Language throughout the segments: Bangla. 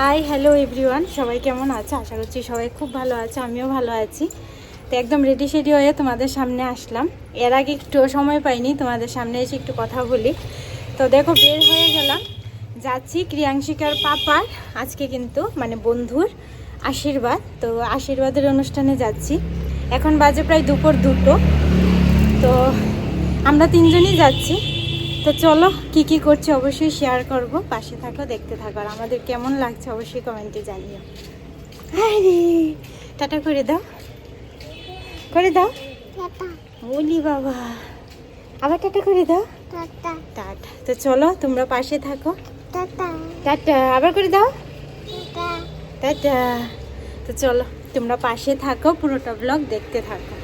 হাই হ্যালো এভরিওয়ান সবাই কেমন আছে? আশা করছি সবাই খুব ভালো আছে, আমিও ভালো আছি। তো একদম রেডি সেডি হয়ে তোমাদের সামনে আসলাম। এর আগে একটু সময় পাইনি, তোমাদের সামনে এসে একটু কথা বলি। তো দেখো, বের হয়ে গেলাম। যাচ্ছি ক্রিয়াংশিকার পাপার, আজকে কিন্তু মানে বন্ধুর আশীর্বাদ। তো আশীর্বাদের অনুষ্ঠানে যাচ্ছি। এখন বাজে প্রায় দুপুর দুটো। তো আমরা তিনজনই যাচ্ছি। তো চলো কি কি করছি অবশ্যই শেয়ার করব। পাশে থাকো দেখতে থাকো। আর আমাদের কেমন লাগছে অবশ্যই কমেন্টে জানিও। আরে টাটা করে দাও। করে দাও। বলি বাবা। আবার টাটা করে দাও। টাটা। তো চলো তোমরা পাশে থাকো। টাটা। আবার করে দাও। টাটা। তো চলো তোমরা পাশে থাকো পুরোটা ব্লগ দেখতে থাকো।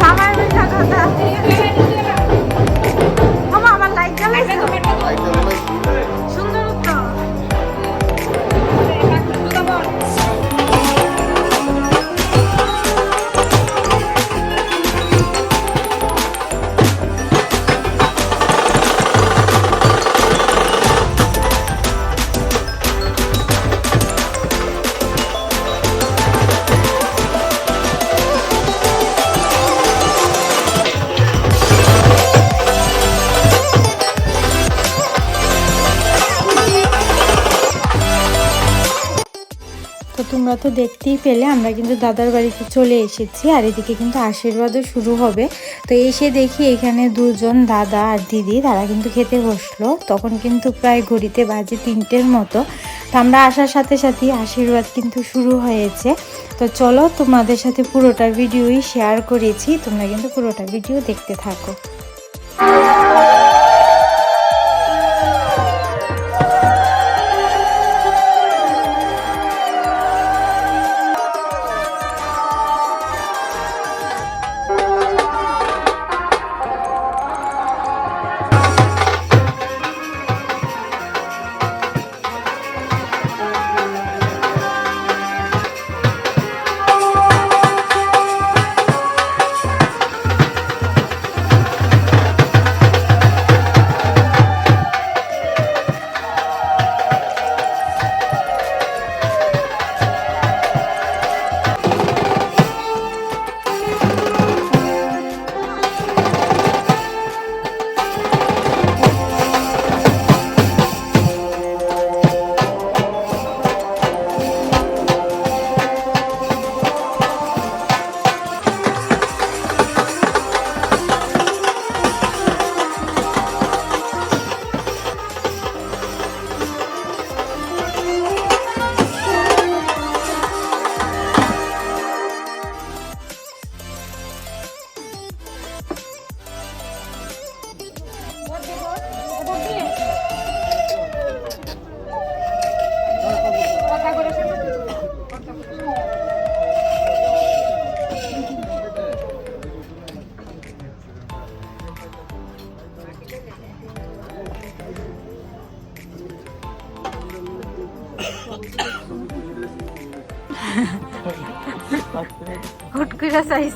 সামার মিঠা কথা তো তোমরা তো দেখতেই পেলে, আমরা কিন্তু দাদার বাড়িতে চলে এসেছি আর এদিকে কিন্তু আশীর্বাদও শুরু হবে। তো এসে দেখি এখানে দুজন দাদা আর দিদি, তারা কিন্তু খেতে বসল। তখন কিন্তু প্রায় ঘড়িতে বাজে তিনটের মতো। তো আমরা আসার সাথে সাথে আশীর্বাদ কিন্তু শুরু হয়েছে। তো চলো তোমাদের সাথে পুরোটা ভিডিওই শেয়ার করেছি। তোমরা কিন্তু পুরোটা ভিডিও দেখতে থাকো। ください。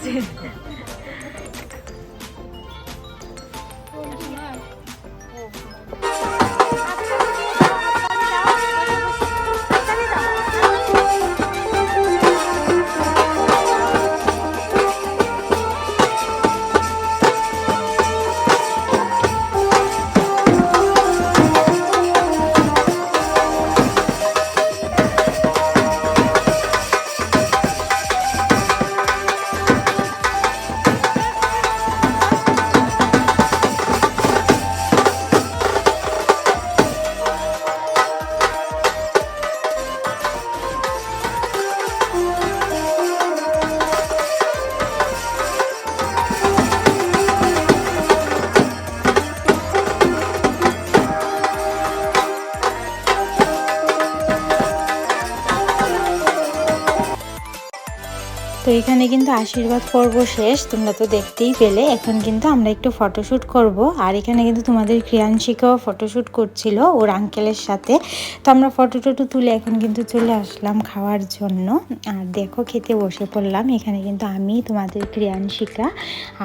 এখানে কিন্তু আশীর্বাদ পর্ব শেষ। তোমরা তো দেখতেই পেলে। এখন কিন্তু আমরা একটু ফটোশ্যুট করব। আর এখানে কিন্তু তোমাদের ক্রিয়াংশিকাও ফটোশ্যুট করছিল ওর আঙ্কেলের সাথে। তো আমরা ফটো টটো তুলে এখন কিন্তু চলে আসলাম খাওয়ার জন্য। আর দেখো, খেতে বসে পড়লাম। এখানে কিন্তু আমি, তোমাদের ক্রিয়াংশিকা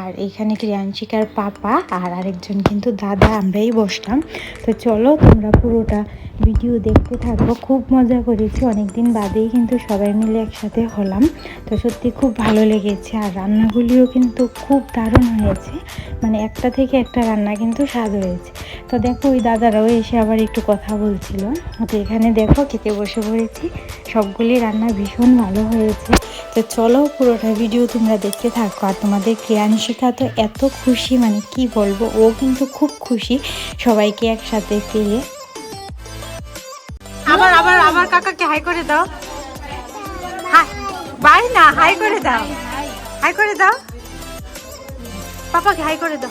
আর এখানে ক্রিয়াংশিকার পাপা আর আরেকজন কিন্তু দাদা, আমরাই বসলাম। তো চলো, তোমরা পুরোটা ভিডিও দেখতে থাকব খুব মজা করেছি। অনেকদিন বাদেই কিন্তু সবাই মিলে একসাথে হলাম। তো সত্যি খুব ভালো লেগেছে আর রান্নাগুলিও কিন্তু খুব দারুণ হয়েছে। মানে একটা থেকে একটা রান্না কিন্তু স্বাদ হয়েছে। তো দেখো, ওই দাদারাও এসে আবার একটু কথা বলছিল। তো এখানে দেখো, খেতে বসে পড়েছি। সবগুলি রান্না ভীষণ ভালো হয়েছে। তো চলো, পুরোটা ভিডিও তোমরা দেখতে থাকো। আর তোমাদের ক্রিয়াংশিকা তো এত খুশি মানে কি বলব, ও কিন্তু খুব খুশি সবাইকে একসাথে পেয়ে। আবার আবার আবার কাকাকে হাই করে দাও। বাই না হাই করে দাও। হাই করে দাও। পাপাকে হাই করে দাও।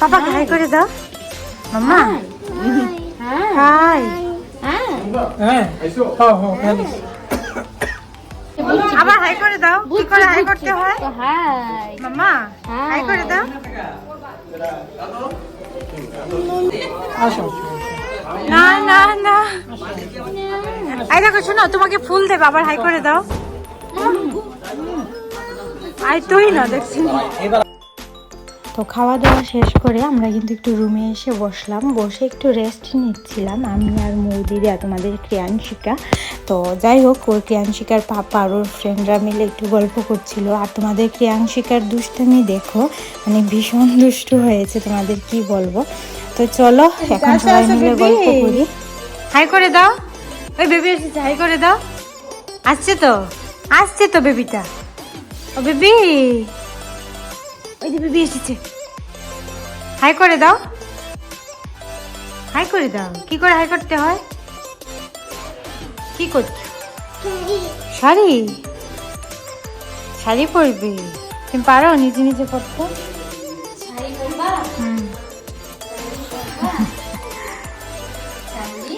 পাপাকে হাই করে দাও। মাম্মা। হাই আবার হাই করে দাও। কি করে হাই করতে হয়? মাম্মা হাই করে দাও। না না না। আই দেখো শোনো তোমাকে ফুল দেবে আবার হাই করে দাও। আই তুই না দেখছি। তো খাওয়া দাওয়া শেষ করে আমরা কিন্তু একটু রুমে এসে বসলাম। বসে একটু রেস্ট নিচ্ছিলাম আমি আর মৌদিদি আর তোমাদের ক্রিয়াংশিকা। তো যাই হোক ওর ক্রিয়াংশিকার পাপা আর ওর ফ্রেন্ডরা মিলে একটু গল্প করছিল। আর তোমাদের ক্রিয়াংশিকার দুষ্টামি দেখো মানে ভীষণ দুষ্ট হয়েছে তোমাদের কি বলব? তো চলো এখন সবাই মিলে গল্প করি। হাই করে দাও। ওই বেবি এসেছে হাই করে দাও। আসছে তো? আসছে তো বেবিটা। ও বেবি, ওই যে বেবি এসেছে। হাই করে দাও। হাই করে দাও। কি করে হাই করতে হয়? কি করছ? শাড়ি? শাড়ি পরবি। তুমি পারো নিজে নিজে পরতে?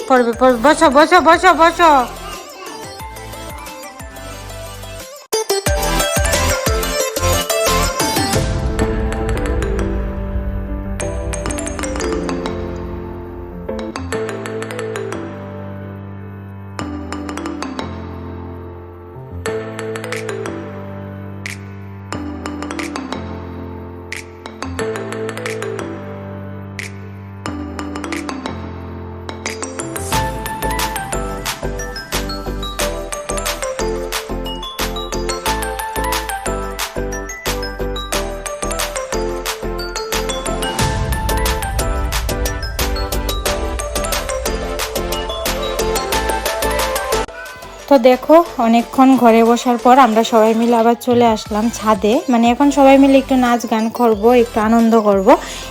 পড়বে পড়বে বসো বসো বসো তো দেখো, অনেকক্ষণ ঘরে বসার পর আমরা সবাই মিলে আবার চলে আসলাম ছাদে। মানে এখন সবাই মিলে একটু নাচ গান করব, একটু আনন্দ করব।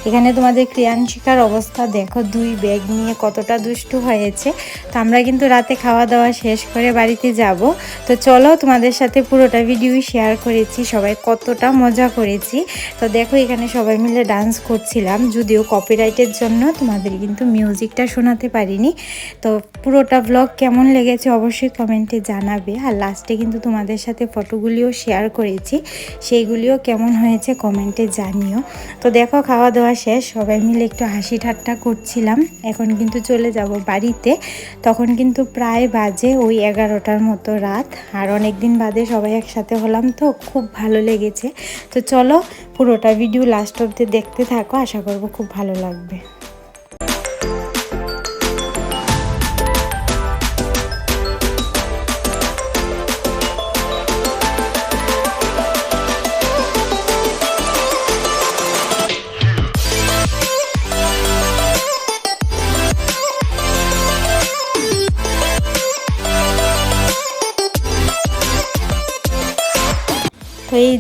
এখানে তোমাদের ক্রিয়াংশিকার অবস্থা, দেখো দুই ব্যাগ নিয়ে কতটা দুষ্টু হয়েছে। তো আমরা কিন্তু রাতে খাওয়া দাওয়া শেষ করে বাড়িতে যাব। তো চলো তোমাদের সাথে পুরোটা ভিডিওই শেয়ার করেছি, সবাই কতটা মজা করেছি। তো দেখো এখানে সবাই মিলে ডান্স করছিলাম, যদিও কপিরাইটের জন্য তোমাদের কিন্তু মিউজিকটা শোনাতে পারিনি। তো পুরোটা ব্লগ কেমন লেগেছে অবশ্যই কমেন্টে জানাবে। আর লাস্টে কিন্তু তোমাদের সাথে ফটোগুলিও শেয়ার করেছি। সেইগুলিও কেমন হয়েছে কমেন্টে জানিও। তো দেখো খাওয়া দাওয়া শেষ। সবাই মিলে একটু হাসি ঠাট্টা করছিলাম। এখন কিন্তু চলে যাব বাড়িতে। তখন কিন্তু প্রায় বাজে ওই এগারোটার মতো রাত। আর অনেক দিন বাদে সবাই একসাথে হলাম তো খুব ভালো লেগেছে। তো চলো, পুরোটা ভিডিও লাস্ট অব্দি দেখতে থাকো। আশা করব খুব ভালো লাগবে।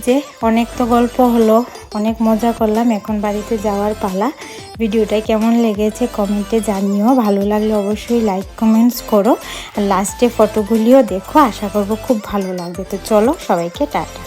যে অনেক তো গল্প হলো, অনেক মজা করলাম এখন বাড়িতে যাওয়ার পালা। ভিডিওটা কেমন লেগেছে কমেন্টে জানিও, ভালো লাগলে অবশ্যই লাইক কমেন্টস করো। আর লাস্টে ফটোগুলিও দেখো, আশা করব খুব ভালো লাগবে। তো চলো সবাইকে টাটা।